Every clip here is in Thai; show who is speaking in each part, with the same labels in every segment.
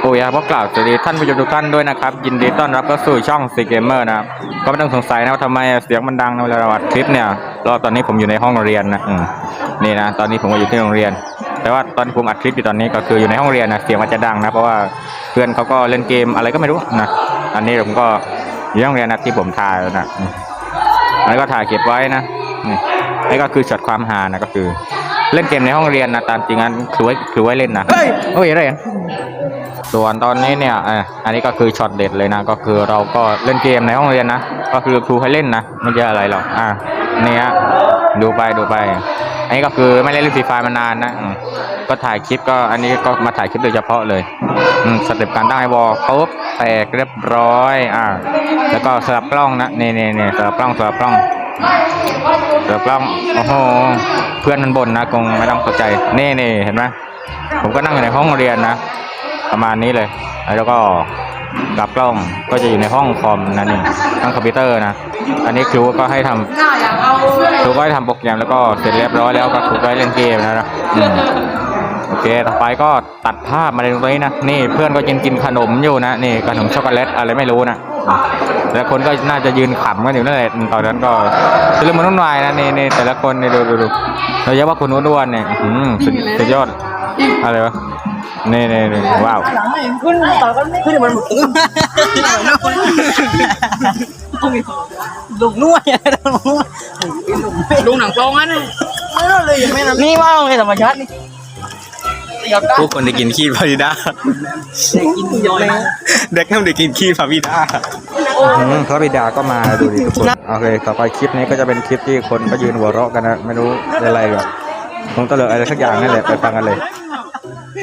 Speaker 1: โอ้ยครับก็กล่าวสวัสดีท่านผู้ชมทุกท่านด้วยนะครับ ยินดีต้อนรับเข้าสู่ช่องซีเกมเมอร์นะครับก็ไม่ต้องสงสัยนะว่าทำไมเสียงมันดังในเวลาเราอัดคลิปเนี่ยรอบตอนนี้ผมอยู่ในห้องเรียนนะอืมนี่นะตอนนี้ผมก็อยู่ที่โรงเรียน แต่ว่าตอนที่ผมอัดคลิปอยู่ตอนนี้ก็คืออยู่ในห้องเรียนนะเสียงมันจะดังนะเพราะว่าเพื่อนเขาก็เล่นเกมอะไรก็ไม่รู้นะอันนี้ผมก็อยู่ในห้องเรียนนะที่ผมถ่ายนะอืมอันนี้ก็ถ่ายเก็บไว้นะนี่นี่ก็คือช็อตความฮานะก็คือ เล่นเกมในห้องเรียนนะตามจริงอันคือไว้คือไว้เล่นนะเฮ้ยเฮ้ยอะไรอะ ส่วนตอนนี้เนี่ยอะอันนี้ก็คือช็อตเด็ดเลยนะ ก็คือเราก็เล่นเกมในห้องเรียนนะ ก็คือครูให้เล่นนะ ไม่ใช่อะไรหรอก อะเนี่ยดูไปดูไป อันนี้ก็คือไม่ได้เล่นฟรีไฟมานานนะ ก็ถ่ายคลิปก็อันนี้ก็มาถ่ายคลิปโดยเฉพาะเลยอืมสเต็ปการตั้งไอวอลปุ๊บแตกเรียบร้อย อะแล้วก็สลับกล้องนะนี่นี่นี่สลับกล้องสลับกล้องสลับกล้อง โอ้โห เพื่อนมันบ่นนะคงไม่ต้องเข้าใจ นี่นี่เห็นไหมผมก็นั่งอยู่ในห้องเรียนนะ ประมาณนี้เลย แล้วก็กลับกล้องก็จะอยู่ในห้องคอมนั่นเองห้งคอมพิวเตอร์นะ อันนี้ครูก็ให้ทำครูก็ให้ทำโปรแกรมแล้วก็เสร็จเรียบร้อยแล้วก็ครูก็ให้เล่นเกมแล้วนะโอเค ต่อไปก็ตัดภาพมาในตรงนี้นะ นี่เพื่อนก็ยังกินขนมอยู่นะ นี่ขนมช็อกโกแลตอะไรไม่รู้นะแต่ละคนก็น่าจะยืนขำกันอยู่นั่นแหละ ตอนนั้นก็เรื่องมันวุ่นวายนะนี่นี่แต่ละคนนี่ดูดูดูโดยเฉพาะคนอ้วนๆเนี่ยอื้อหือสุดสุดยอด อะไรวะนี่นี่นี่ว้าว
Speaker 2: ขึ้นต่อกันไม่ขึ้นมันหลุงนวดอย่างนั้นลุงนวด
Speaker 3: ลุงหนังโปรงอันนี้
Speaker 2: ไม่รู้เลยไม่นะนี่ว่าเลยธรรมชาตินี่เดี๋ยวก็
Speaker 4: พวกคนได้กินขี้พาวิดา
Speaker 2: กินย่อยนะ
Speaker 4: เด็กน้ำได้กินขี้พาวิดา
Speaker 1: พระบิดาก็มาดูดิทุกคนโอเคต่อไปคลิปนี้ก็จะเป็นคลิปที่คนก็ยืนหัวเราะกันนะไม่รู้อะไรหรอกคงตลกอะไรสักอย่างนั่นแหละไปฟังกันเลย ต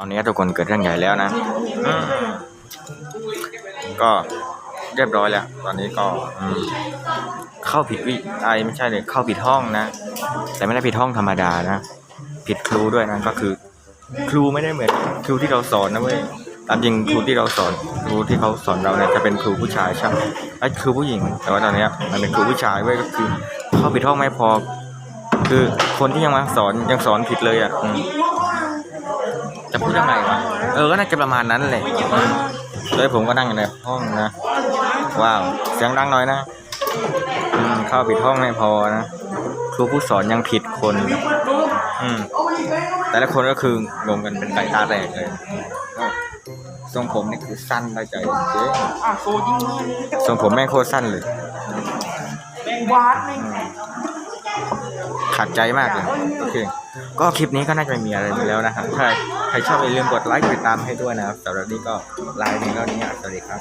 Speaker 1: อนนี้ทุกคนเกิดเรื่องใหญ่แล้วนะอืมก็เรียบร้อยแล้ว ตอนนี้ก็อืมเข้าผิดวิไอไม่ใช่เลยเข้าผิดห้องนะ แต่ไม่ได้ผิดห้องธรรมดานะ ผิดครูด้วยนะก็คือ ครูไม่ได้เหมือนครูที่เราสอนนะเว้ย ตามจริงครูที่เราสอนครูที่เขาสอนเราเนี่ยจะเป็นครูผู้ชายใช่ไหมไอ้ครูผู้หญิง แต่ว่าตอนเนี้ยมันเป็นครูผู้ชายเว้ยก็คือเข้าผิดห้องไม่พอ คือคนที่ยังมาสอนยังสอนผิดเลยอะจะพูดยังไงวะเออก็น่าจะประมาณนั้นแหละอืมเลยผมก็นั่งอยู่ในห้องนะว้าวเสียงดังหน่อยนะอืเข้าผิดห้องไม่พอนะครูผู้สอนยังผิดคน อืมแต่ละคนก็คืองงกันเป็นไก่ตาแตกเลย ทรงผมนี่คือสั้นได้ใจเจ๊ทรงผมแม่งโคตรสั้นเลยอืมขัดใจมากเลย โอเค ก็คลิปนี้ก็น่าจะไม่มีอะไรแล้วนะครับถ้าใครชอบอย่าลืมกดไลค์กดติดตามให้ด้วยนะครับสำหรับนี้ก็ไลน์นี้เท่านี้อะสวัสดีครับ